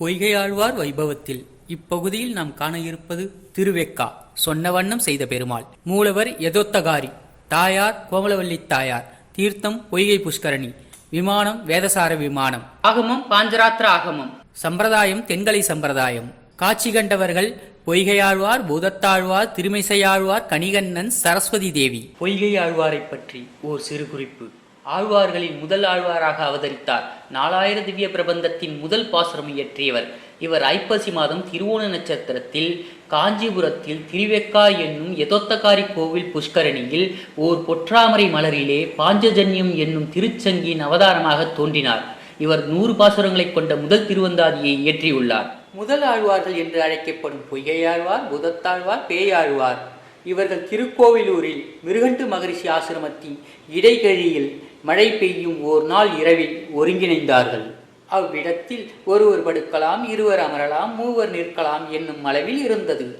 பொய்கையாழ்வார் வைபவத்தில். இப்பகுதியில் நாம் காண இருப்பது திருவெக்கா. சொன்ன வண்ணம் செய்த பெருமாள். மூலவர் எதோத்தகாரி தாயார் கோமலவல்லி தாயார். தீர்த்தம் பொய்கை புஷ்கரணி. விமானம் வேதசார விமானம். ஆகமம் பாஞ்சராத்திர ஆகமம். சம்பிரதாயம் தென்கலை சம்பிரதாயம். காட்சி கண்டவர்கள் பொய்கையாழ்வார் பூதத்தாழ்வார் திருமிசையாழ்வார் கணிகண்ணன் சரஸ்வதி தேவி. பொய்கையாழ்வாரை பற்றி ஓர் சிறு குறிப்பு. ஆழ்வார்களின் முதல் ஆழ்வாராக அவதரித்தார். நாலாயிர திவ்ய பிரபந்தத்தின் முதல் பாசுரம் இயற்றியவர். இவர் ஐப்பசி மாதம் திருவோண நட்சத்திரத்தில் காஞ்சிபுரத்தில் திருவெக்கா என்னும் எதொத்தகாரி கோவில் புஷ்கரணியில் ஓர் பொற்றாமரை மலரிலே பாஞ்சஜன்யம் என்னும் திருச்சங்கியின் அவதாரமாக தோன்றினார். இவர் நூறு பாசுரங்களைக் கொண்ட முதல் திருவந்தாதியை இயற்றியுள்ளார். முதல் ஆழ்வார்கள் என்று அழைக்கப்படும் பொய்கையாழ்வார் புதத்தாழ்வார் பேயாழ்வார். இவர்கள் திருக்கோவிலூரில் மிருகண்டு மகரிஷி ஆசிரமத்தின் இடைகழியில் மழை பெய்யும் ஓர் நாள் இரவில் ஒருங்கிணைந்தார்கள். அவ்விடத்தில் ஒருவர் படுக்கலாம் இருவர் அமரலாம் மூவர் நிற்கலாம் என்னும் அளவில் இருந்தது.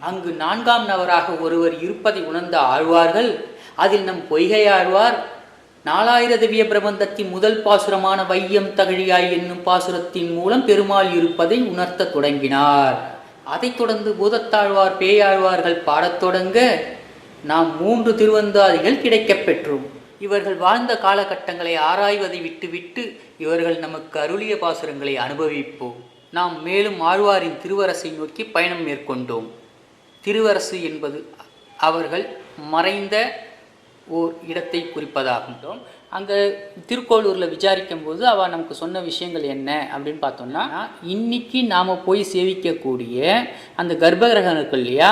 அங்கு நான்காம் நபராக ஒருவர் இருப்பதை உணர்ந்த ஆழ்வார்கள். அதில் நம் பொய்கை ஆழ்வார் நாலாயிர திவ்ய பிரபந்தத்தின் முதல் பாசுரமான வையம் தகழியாய் என்னும் பாசுரத்தின் மூலம் பெருமாள் இருப்பதை உணர்த்தத் தொடங்கினார். அதைத் தொடர்ந்து பூதத்தாழ்வார் பேயாழ்வார்கள் பாடத் தொடங்க நாம் மூன்று திருவந்தாதிகள் கிடைக்கப் பெற்றோம். இவர்கள் வாழ்ந்த காலகட்டங்களை ஆராய்வதை விட்டுவிட்டு இவர்கள் நமக்கு அருளிய பாசுரங்களை அனுபவிப்போம். நாம் மேலும் ஆழ்வாரின் திருவரசை நோக்கி பயணம் மேற்கொண்டோம். திருவரசு என்பது அவர்கள் மறைந்த ஓர் இடத்தை குறிப்பதாகும். அங்கே திருக்கோளூரில் விசாரிக்கும் போது அவள் நமக்கு சொன்ன விஷயங்கள் என்ன அப்படின்னு பார்த்தோம்னா இன்றைக்கி நாம் போய் சேவிக்கக்கூடிய அந்த கர்ப்பகிரகம் இருக்கு இல்லையா?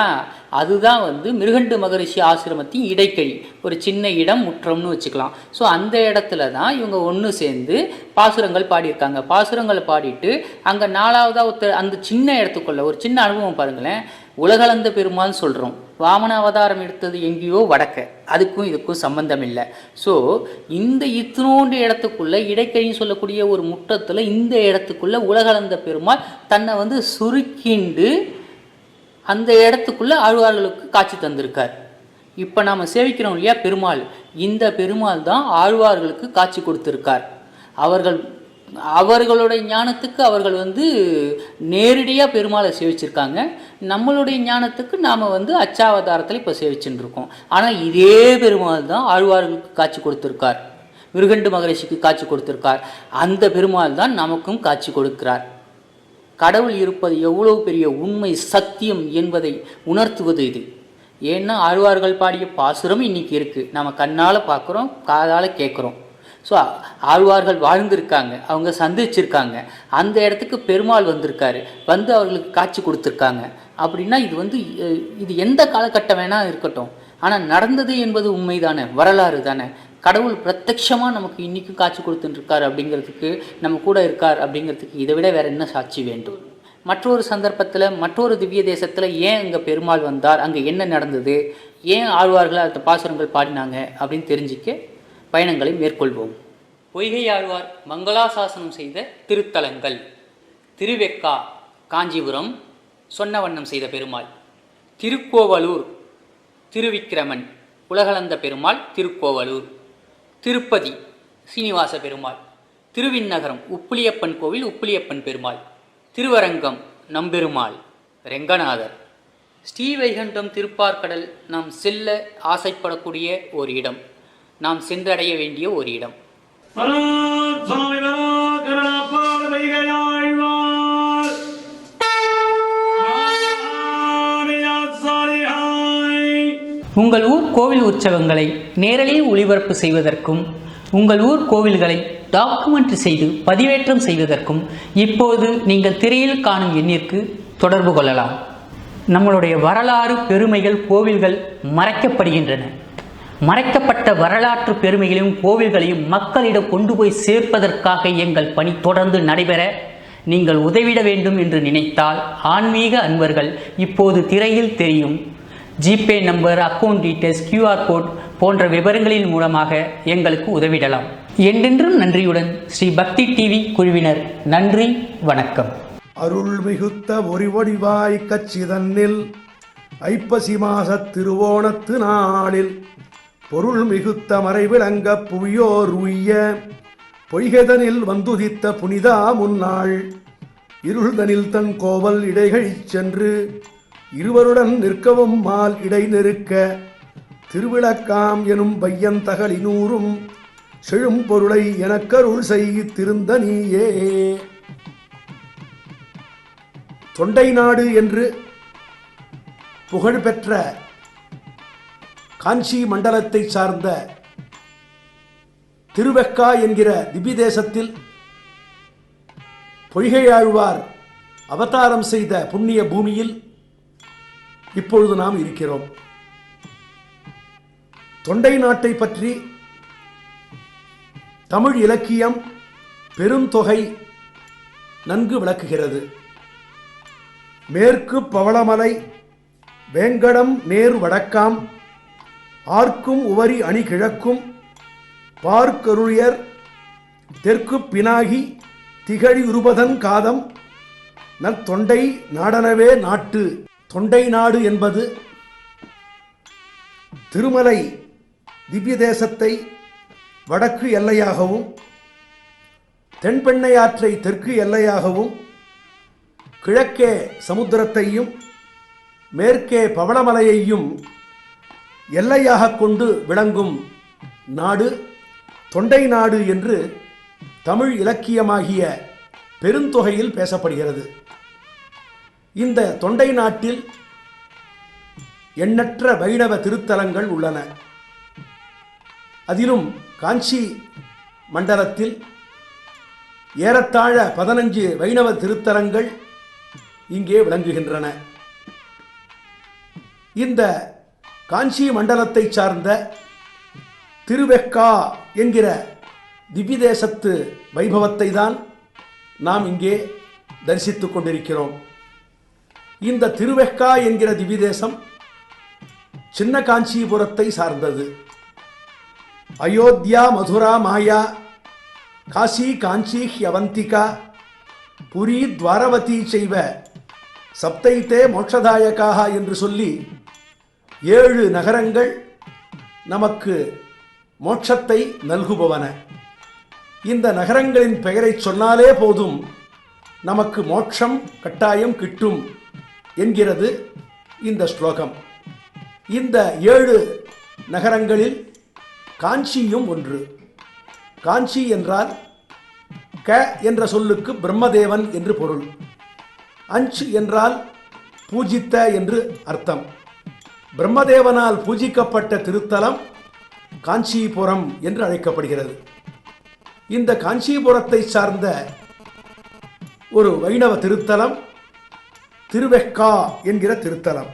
அதுதான் வந்து மிருகண்டு மகரிஷி ஆசிரமத்தின் இடைக்கழி ஒரு சின்ன இடம் முற்றம்னு வச்சுக்கலாம். ஸோ அந்த இடத்துல தான் இவங்க ஒன்று சேர்ந்து பாசுரங்கள் பாடியிருக்காங்க. பாசுரங்கள் பாடிட்டு அங்கே நாலாவதாக ஒருத்தர் அந்த சின்ன இடத்துக்குள்ள ஒரு சின்ன அனுபவம் பாருங்களேன். உலகளந்த பெருமாள்னு சொல்கிறோம் வாமன அவதாரம் எடுத்தது எங்கேயோ வடக்க. அதுக்கும் இதுக்கும் சம்பந்தம் இல்லை ஸோ இந்த இத்தினோண்டு இடத்துக்குள்ள இடைக்கழின்னு சொல்லக்கூடிய ஒரு முற்றத்தில் இந்த இடத்துக்குள்ள உலகளந்த பெருமாள் தன்னை வந்து சுருக்கிண்டு அந்த இடத்துக்குள்ள ஆழ்வார்களுக்கு காட்சி தந்திருக்கார். இப்போ நாம் சேவிக்கிறோம் இல்லையா பெருமாள். இந்த பெருமாள் தான் ஆழ்வார்களுக்கு காட்சி கொடுத்துருக்கார். அவர்கள் அவர்களுடைய ஞானத்துக்கு அவர்கள் வந்து நேரடியாக பெருமாளை சேவிச்சிருக்காங்க. நம்மளுடைய ஞானத்துக்கு நாம் வந்து அச்சாவதாரத்தில் இப்போ சேவிச்சுட்டு இருக்கோம் ஆனால் இதே பெருமாள் தான் ஆழ்வார்களுக்கு காட்சி கொடுத்துருக்கார். மிருகண்டு மகரிஷிக்கு காட்சி கொடுத்துருக்கார். அந்த பெருமாள் தான் நமக்கும் காட்சி கொடுக்கிறார். கடவுள் இருப்பது எவ்வளவு பெரிய உண்மை சத்தியம் என்பதை உணர்த்துவது இது. ஏன்னா ஆழ்வார்கள் பாடிய பாசுரம் இன்னைக்கு இருக்குது நம்ம கண்ணால் பார்க்குறோம் காதால் கேட்குறோம் ஸோ ஆழ்வார்கள் வாழ்ந்திருக்காங்க அவங்க சந்திச்சிருக்காங்க. அந்த இடத்துக்கு பெருமாள் வந்திருக்காரு. வந்து அவர்களுக்கு காட்சி கொடுத்துருக்காங்க. அப்படின்னா இது வந்து இது எந்த காலகட்டம் வேணால் இருக்கட்டும். ஆனால் நடந்தது என்பது உண்மைதானே வரலாறு தானே. கடவுள் பிரத்யட்சமாக நமக்கு இன்றைக்கும் காட்சி கொடுத்துட்டுருக்கார் அப்படிங்கிறதுக்கு நம்ம கூட இருக்கார் அப்படிங்கிறதுக்கு இதை விட வேற என்ன சாட்சி வேண்டும்? மற்றொரு சந்தர்ப்பத்தில் மற்றொரு திவ்ய தேசத்தில் ஏன் அங்கே பெருமாள் வந்தார்? அங்கே என்ன நடந்தது? ஏன் ஆழ்வார்கள் அந்த பாசுரங்கள் பாடினாங்க? அப்படின்னு தெரிஞ்சுக்க பயணங்களை மேற்கொள்வோம். பொய்கை ஆழ்வார் மங்களாசாசனம் செய்த திருத்தலங்கள். திருவெக்கா காஞ்சிபுரம் சொன்ன வண்ணம் செய்த பெருமாள். திருக்கோவலூர் திருவிக்கிரமன் உலகளந்த பெருமாள் திருக்கோவலூர். திருப்பதி சீனிவாச பெருமாள். திருவிண்ணகரம் உப்புளியப்பன் கோவில் உப்புளியப்பன் பெருமாள். திருவரங்கம் நம்பெருமாள் ரெங்கநாதர். ஸ்ரீவைகுண்டம் திருப்பார்கடல் நாம் செல்ல ஆசைப்படக்கூடிய ஒரு இடம் நாம் சென்றடைய வேண்டிய ஒரு இடம் உங்கள் ஊர் கோவில் உற்சவங்களை நேரலில் ஒளிபரப்பு செய்வதற்கும் உங்கள் ஊர் கோவில்களை டாக்குமெண்ட் செய்து பதிவேற்றம் செய்வதற்கும் இப்போது நீங்கள் திரையில் காணும் எண்ணிற்கு தொடர்பு கொள்ளலாம். நம்மளுடைய வரலாறு பெருமைகள் கோவில்கள் மறைக்கப்படுகின்றன. மறைக்கப்பட்ட வரலாற்று பெருமைகளையும் கோவில்களையும் மக்களிடம் கொண்டு போய் சேர்ப்பதற்காக எங்கள் பணி தொடர்ந்து நடைபெற நீங்கள் உதவிட வேண்டும் என்று நினைத்தால் ஆன்மீக அன்பர்கள் இப்போது திரையில் தெரியும். GPay number account details QR code போன்ற விவரங்களின் மூலமாக எங்களுக்கு உதவிடலாம். என்றென்றும் நன்றியுடன் ஸ்ரீ பக்தி டிவி குழுவினர் நன்றி வணக்கம். அருள் மிகுத்த ஒருவடிவாய் கச்சிதன்னில் ஐப்பசி மாசத் திருவோணத்து நாளில் பொருள் மிகுத்த மறைவிளங்க புவியோர் உய்ய பொய்கதனில் வந்துதித்த புனிதா முன்னாள். இருள்தனில் தன் கோவல் இடைகழிச் சென்று இருவருடன் நிற்கவும் மால் இடை நெருக்க திருவிளக்காம் எனும் பையன் தகலினூரும் செழும் பொருளை எனக்கருள் செய்திருந்த நீயே. தொண்டை நாடு என்று புகழ்பெற்ற காஞ்சி மண்டலத்தை சார்ந்த திருவெக்கா என்கிற திபிதேசத்தில் தேசத்தில் பொய்கையாழ்வார் அவதாரம் செய்த புண்ணிய பூமியில் இப்பொழுது நாம் இருக்கிறோம். தொண்டை நாட்டை பற்றி தமிழ் இலக்கியம் பெருந்தொகை நன்கு விளக்குகிறது. மேற்கு பவளமலை வேங்கடம் நேர் வடக்காம் ஆர்க்கும் உவரி அணி கிழக்கும் பார்க்கருளியர் தெற்கு பினாகி திகழி உருபதன் காதம் நற்தொண்டை நாடனவே நாட்டு. தொண்டை நாடு என்பது திருமலை திவ்ய தேசத்தை வடக்கு எல்லையாகவும் தென்பெண்ணையாற்றை தெற்கு எல்லையாகவும் கிழக்கே சமுத்திரத்தையும் மேற்கே பவளமலையையும் எல்லையாக கொண்டு விளங்கும் நாடு தொண்டை நாடு என்று தமிழ் இலக்கியமாகிய பெருந்தொகையில் பேசப்படுகிறது. இந்த தொண்டை நாட்டில் எண்ணற்ற வைணவ திருத்தலங்கள் உள்ளன. அதிலும் காஞ்சி மண்டலத்தில் ஏறத்தாழ பதினஞ்சு வைணவ திருத்தலங்கள் இங்கே விளங்குகின்றன. இந்த காஞ்சி மண்டலத்தை சார்ந்த திருவெக்கா என்கிற திவிதேசத்து வைபவத்தை தான் நாம் இங்கே தரிசித்துக் கொண்டிருக்கிறோம். இந்த திருவெக்கா என்கிற திவிதேசம் சின்ன காஞ்சிபுரத்தை சார்ந்தது. அயோத்தியா மதுரா மாயா காசி காஞ்சி ஹியவந்திகா புரி துவாரவதி செய்வ சப்தைத்தே மோட்சதாயக்காக என்று சொல்லி ஏழு நகரங்கள் நமக்கு மோட்சத்தை நல்குபவன. இந்த நகரங்களின் பெயரை சொன்னாலே போதும் நமக்கு மோட்சம் கட்டாயம் கிட்டும் என்கிறது இந்த ஸ்லோகம். இந்த ஏழு நகரங்களில் காஞ்சியும் ஒன்று. காஞ்சி என்றால் க என்ற சொல்லுக்கு பிரம்மதேவன் என்று பொருள். அஞ்ச் என்றால் பூஜித்த என்று அர்த்தம். பிரம்மதேவனால் பூஜிக்கப்பட்ட திருத்தலம் காஞ்சிபுரம் என்று அழைக்கப்படுகிறது. இந்த காஞ்சிபுரத்தை சார்ந்த ஒரு வைணவ திருத்தலம் திருவெக்கா என்கிற திருத்தலம்.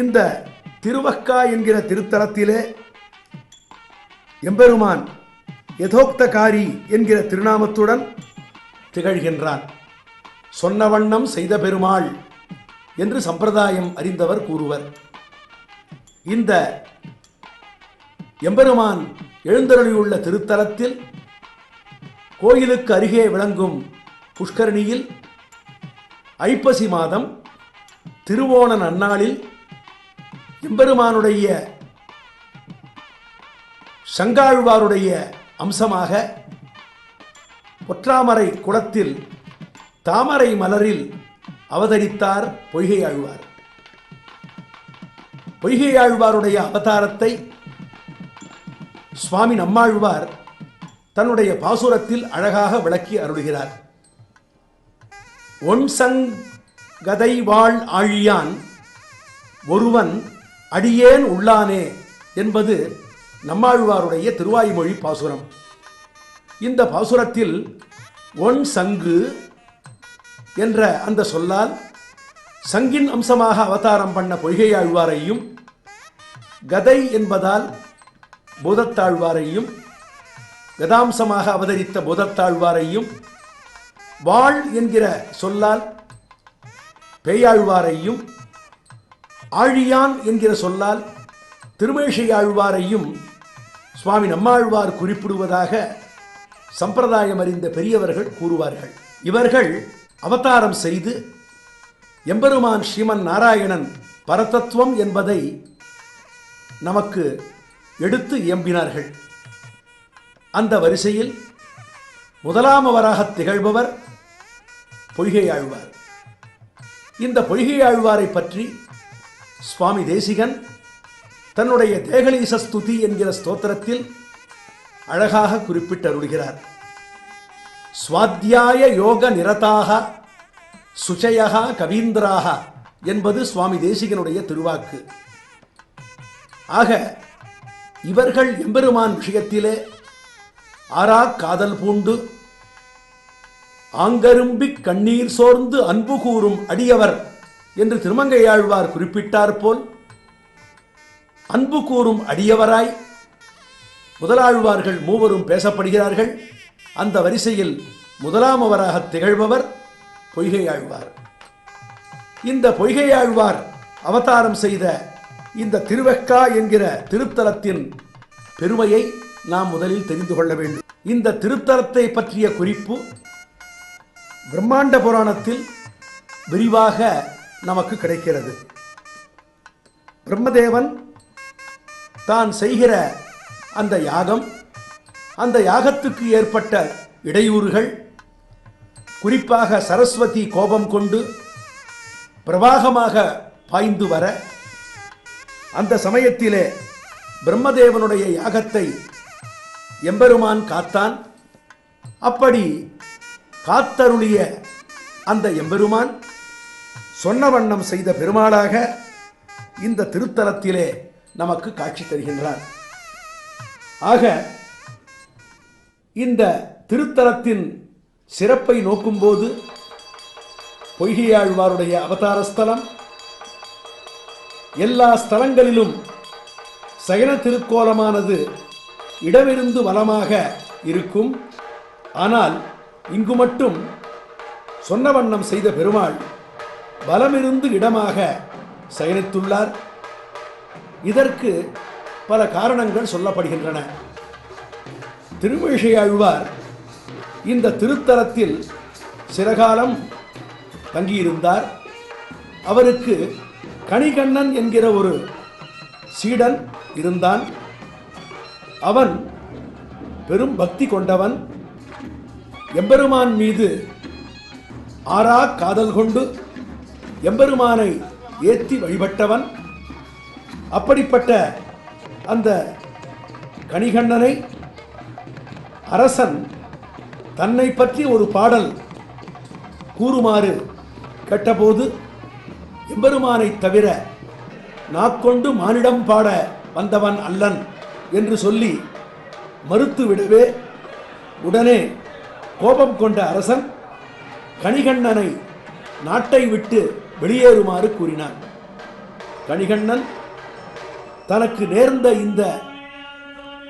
இந்த திருவக்கா என்கிற திருத்தலத்திலே எம்பெருமான் யதோக்தகாரி என்கிற திருநாமத்துடன் திகழ்கின்றான். சொன்ன வண்ணம் செய்த பெருமாள் என்று சம்பிரதாயம் அறிந்தவர் கூறுவர். இந்த எம்பெருமான் எழுந்தருளியுள்ள திருத்தலத்தில் கோயிலுக்கு அருகே விளங்கும் புஷ்கரணியில் ஐப்பசி மாதம் திருவோண நன்னாளில் எம்பெருமானுடைய சங்காழ்வாருடைய அம்சமாக பொற்றாமரை குளத்தில் தாமரை மலரில் அவதரித்தார் பொய்கை ஆழ்வார். பொய்கை ஆழ்வாருடைய அவதாரத்தை சுவாமி நம்மாழ்வார் தன்னுடைய பாசுரத்தில் அழகாக விளக்கி அருளுகிறார். ஒன் கதை வாழ் ஆழியான் ஒருவன் அடியேன் உள்ளானே என்பது நம்மாழ்வாருடைய திருவாய்மொழி பாசுரம். இந்த பாசுரத்தில் ஒன் சங்கு என்ற அந்த சொல்லால் சங்கின் அம்சமாக அவதாரம் பண்ண பொய்கை ஆழ்வாரையும் கதை என்பதால் பூதத்தாழ்வாரையும் கதாம்சமாக அவதரித்த பூதத்தாழ்வாரையும் வாழ் என்கிற சொல்லால் பேயாழ்வாரையும் ஆழியான் என்கிற சொல்லால் திருமேஷை ஆழ்வாரையும் சுவாமி நம்மாழ்வார் குறிப்பிடுவதாக சம்பிரதாயம் அறிந்த பெரியவர்கள் கூறுவார்கள். இவர்கள் அவதாரம் செய்து எம்பெருமான் ஸ்ரீமன் நாராயணன் பரதத்துவம் என்பதை நமக்கு எடுத்து இயம்பினார்கள். அந்த வரிசையில் முதலாமவராக திகழ்பவர் பொய்கை ஆழ்வார். இந்த பொய்கை ஆழ்வாரை பற்றி சுவாமி தேசிகன் தன்னுடைய தேகலீச ஸ்துதி என்கிற ஸ்தோத்திரத்தில் அழகாக குறிப்பிட்டருள்கிறார். சுவாத்தியாய யோக நிரதாக சுச்சயா கவீந்திராக என்பது சுவாமி தேசிகனுடைய திருவாக்கு. ஆக இவர்கள் எம்பெருமான் விஷயத்திலே ஆரா காதல் பூண்டு ஆங்கரும்பிக் கண்ணீர் சோர்ந்து அன்பு கூறும் அடியவர் என்று திருமங்கையாழ்வார் குறிப்பிட்டார் போல் அன்பு கூறும் அடியவராய் முதலாழ்வார்கள் மூவரும் பேசப்படுகிறார்கள். அந்த வரிசையில் முதலாமவராக திகழ்பவர் பொய்கையாழ்வார் இந்த பொய்கையாழ்வார் அவதாரம் செய்த இந்த திருவெக்கா என்கிற திருத்தலத்தின் பெருமையை நாம் முதலில் தெரிந்து கொள்ள வேண்டும். இந்த திருத்தலத்தை பற்றிய குறிப்பு பிரம்மாண்ட புராணத்தில் விரிவாக நமக்கு கிடைக்கிறது. பிரம்மதேவன் தான் செய்கிற அந்த யாகம் அந்த யாகத்துக்கு ஏற்பட்ட இடையூறுகள் குறிப்பாக சரஸ்வதி கோபம் கொண்டு பிரவாகமாக பாய்ந்து வர அந்த சமயத்திலே பிரம்மதேவனுடைய யாகத்தை எம்பெருமான் காத்தான். அப்படி காத்தருளிய அந்த எம்பெருமான் சொன்ன வண்ணம் செய்த பெருமாளாக இந்த திருத்தலத்திலே நமக்கு காட்சி தருகின்றார். ஆக இந்த திருத்தலத்தின் சிறப்பை நோக்கும்போது பொய்கையாழ்வாருடைய அவதார ஸ்தலம். எல்லா ஸ்தலங்களிலும் சயன திருக்கோலமானது இடமிருந்து வளமாக இருக்கும். ஆனால் இங்கு மட்டும் சொன்ன வண்ணம் செய்த பெருமாள் வலமிருந்து இடமாக சயனித்துள்ளார். இதற்கு பல காரணங்கள் சொல்லப்படுகின்றன. திருமிழிசையாழ்வார் இந்த திருத்தலத்தில் சிறகாலம் தங்கியிருந்தார். அவருக்கு கணிகண்ணன் என்கிற ஒரு சீடன் இருந்தான். அவன் பெரும் பக்தி கொண்டவன். எம்பெருமான் மீது ஆறா காதல் கொண்டு எம்பெருமானை ஏற்றி வழிபட்டவன். அப்படிப்பட்ட அந்த கணிகண்ணனை அரசன் தன்னை பற்றி ஒரு பாடல் கூறுமாறு கேட்டபோது எம்பெருமானை தவிர நாக்கொண்டு மானிடம் பாட வந்தவன் அல்லன் என்று சொல்லி மறுத்துவிடவே உடனே கோபம் கொண்ட அரசன் கணிகண்ணனை நாட்டை விட்டு வெளியேறுமாறு கூறினான். கணிகண்ணன் தனக்கு நேர்ந்த இந்த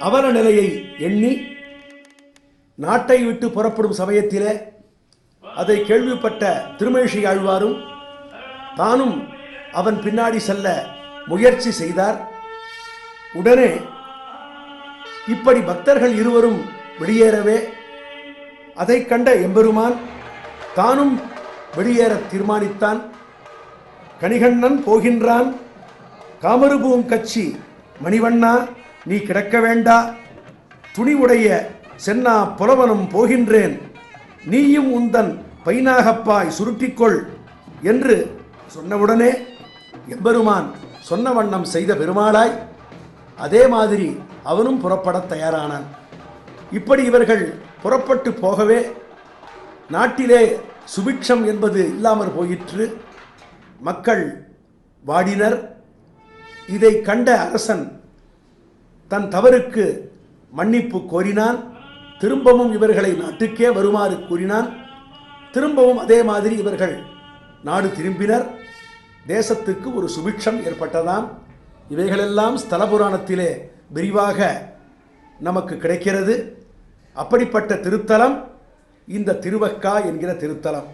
அவல நிலையை எண்ணி நாட்டை விட்டு புறப்படும் சமயத்திலே அதை கேள்விப்பட்ட திருமேஷி ஆழ்வாரும் தானும் அவன் பின்னாடி செல்ல முயற்சி செய்தார். உடனே இப்படி பக்தர்கள் இருவரும் வெளியேறவே அதைக் கண்ட எம்பெருமான் தானும் வெளியேற தீர்மானித்தான். கணிகண்ணன் போகின்றான் காமருபூம் கட்சி மணிவண்ணா நீ கிடக்க வேண்டா துணிவுடைய சென்னா புலவனும் போகின்றேன். நீயும் உந்தன் பைனாகப்பாய் சுருட்டிக்கொள் என்று சொன்னவுடனே எம்பெருமான் சொன்ன வண்ணம் செய்த பெருமாளாய் அதே மாதிரி அவனும் புறப்படத் தயாரானான். இப்படி இவர்கள் புறப்பட்டு போகவே நாட்டிலே சுபிக்ஷம் என்பது இல்லாமற் போயிற்று. மக்கள் வாடினர். இதை கண்ட அரசன் தன் தவறுக்கு மன்னிப்பு கோரினான். திரும்பவும் இவர்களை நாட்டுக்கே வருமாறு கூறினான். திரும்பவும் அதே மாதிரி இவர்கள் நாடு திரும்பினர். தேசத்துக்கு ஒரு சுபிக்ஷம் ஏற்பட்டதாம். இவைகளெல்லாம் ஸ்தல புராணத்திலே விரிவாக நமக்கு கிடைக்கிறது. அப்படிப்பட்ட திருத்தலம் இந்த திருவக்கா என்கிற திருத்தலம்.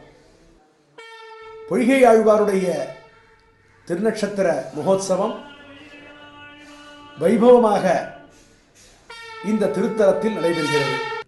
பொய்கை ஆழ்வாருடைய திருநட்சத்திர மகோத்சவம் வைபவமாக இந்த திருத்தலத்தில் நடைபெறுகிறது.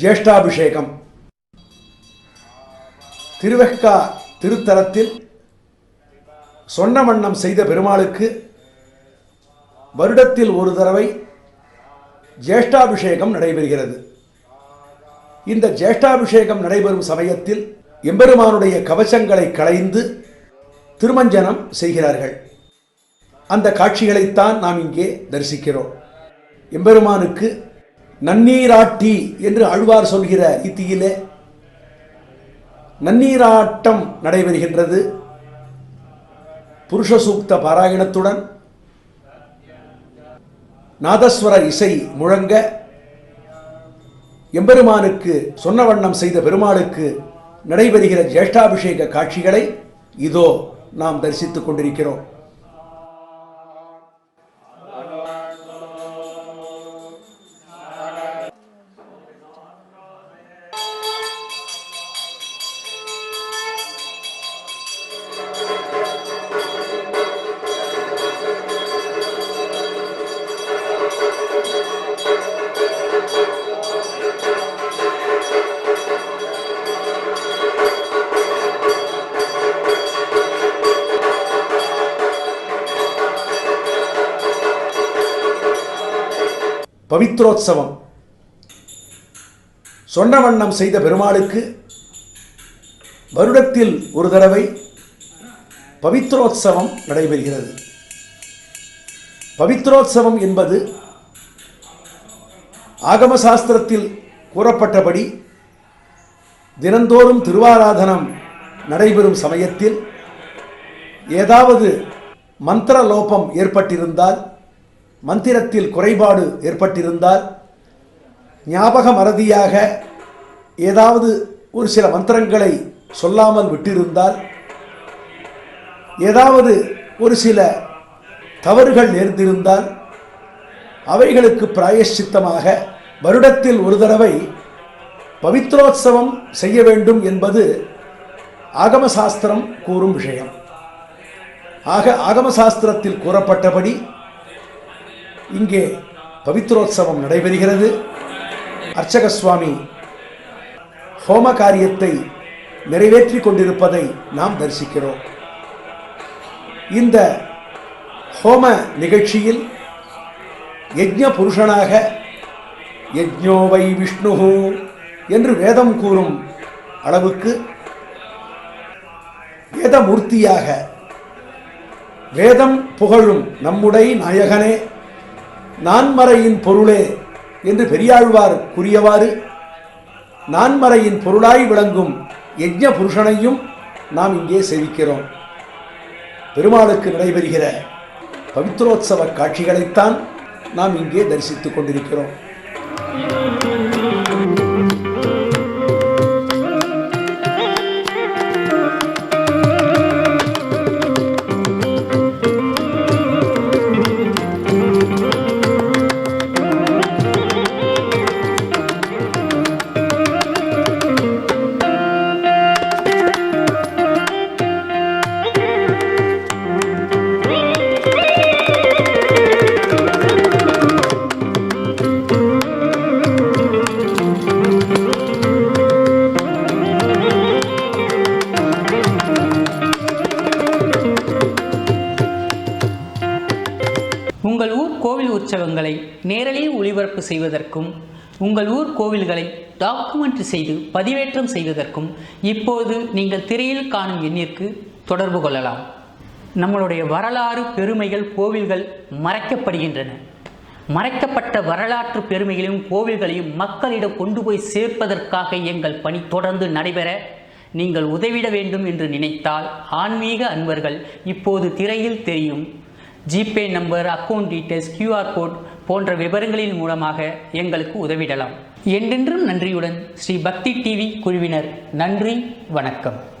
ஜேஷ்டாபிஷேகம். திருவெக்கா திருத்தலத்தில் சொன்ன வண்ணம் செய்த பெருமாளுக்கு வருடத்தில் ஒரு தடவை ஜேஷ்டாபிஷேகம் நடைபெறுகிறது. இந்த ஜேஷ்டாபிஷேகம் நடைபெறும் சமயத்தில் எம்பெருமானுடைய கவசங்களை களைந்து திருமஞ்சனம் செய்கிறார்கள். அந்த காட்சிகளைத்தான் நாம் இங்கே தரிசிக்கிறோம். எம்பெருமானுக்கு நன்னீராட்டி என்று ஆழ்வார் சொல்கிற ரீதியிலே நன்னீராட்டம் நடைபெறுகின்றது. புருஷ சூக்த பாராயணத்துடன் நாதஸ்வர இசை முழங்க எம்பெருமானுக்கு சொன்ன வண்ணம் செய்த பெருமாளுக்கு நடைபெறுகிற ஜேஷ்டாபிஷேக காட்சிகளை இதோ நாம் தரிசித்துக் கொண்டிருக்கிறோம். பவித்ரோத்சவம். சொன்ன வண்ணம் செய்த பெருமாளுக்கு வருடத்தில் ஒரு தடவை பவித்ரோத்சவம் நடைபெறுகிறது. பவித்ரோத்சவம் என்பது ஆகம சாஸ்திரத்தில் கூறப்பட்டபடி தினந்தோறும் திருவாராதனம் நடைபெறும் சமயத்தில் ஏதாவது மந்திர லோபம் ஏற்பட்டிருந்தால் மந்திரத்தில் குறைபாடு ஏற்பட்டிருந்தால் ஞாபக மறதியாக ஏதாவது ஒரு சில மந்திரங்களை சொல்லாமல் விட்டிருந்தால் ஏதாவது ஒரு சில தவறுகள் நேர்ந்திருந்தால் அவைகளுக்கு பிராயஷ்சித்தமாக வருடத்தில் ஒரு தடவை பவித்ரோத்சவம் செய்ய வேண்டும் என்பது ஆகம சாஸ்திரம் கூறும் விஷயம். ஆக ஆகம சாஸ்திரத்தில் கூறப்பட்டபடி இங்கே பவித்ரோத்சவம் நடைபெறுகிறது. அர்ச்சக சுவாமி ஹோம காரியத்தை நிறைவேற்றி கொண்டிருப்பதை நாம் தரிசிக்கிறோம். இந்த ஹோம நிகழ்ச்சியில் யஜ்ஞ புருஷனாக யஜ்ஞோவை விஷ்ணு என்று வேதம் கூறும் அளவுக்கு வேதமூர்த்தியாக வேதம் புகழும் நம்முடைய நாயகனே நான்மறையின் பொருளே என்று பெரியாழ்வார் கூறியவாறு நான்மறையின் பொருளாய் விளங்கும் யஜ்ஞ புருஷனையும் நாம் இங்கே சேவிக்கிறோம். பெருமாளுக்கு நடைபெறுகிற பவித்ரோத்சவ காட்சிகளைத்தான் நாம் இங்கே தரிசித்துக் கொண்டிருக்கிறோம். உங்கள் ஊர் கோவில் உற்சவங்களை நேரலையில் ஒளிபரப்பு செய்வதற்கும் உங்கள் ஊர் கோவில்களை டாக்குமெண்ட் செய்து பதிவேற்றம் செய்வதற்கும் இப்போது நீங்கள் திரையில் காணும் எண்ணிற்கு தொடர்பு கொள்ளலாம். நம்மளுடைய வரலாறு பெருமைகள் கோவில்கள் மறைக்கப்படுகின்றன. மறைக்கப்பட்ட வரலாற்று பெருமைகளையும் கோவில்களையும் மக்களிடம் கொண்டு போய் சேர்ப்பதற்காக எங்கள் பணி தொடர்ந்து நடைபெற நீங்கள் உதவிட வேண்டும் என்று நினைத்தால் ஆன்மீக அன்பர்கள் இப்போது திரையில் தெரியும். GPay number account details QR code போன்ற விவரங்களின் மூலமாக எங்களுக்கு உதவிடலாம். என்றென்றும் நன்றியுடன் ஸ்ரீ பக்தி டிவி குழுவினர் நன்றி வணக்கம்.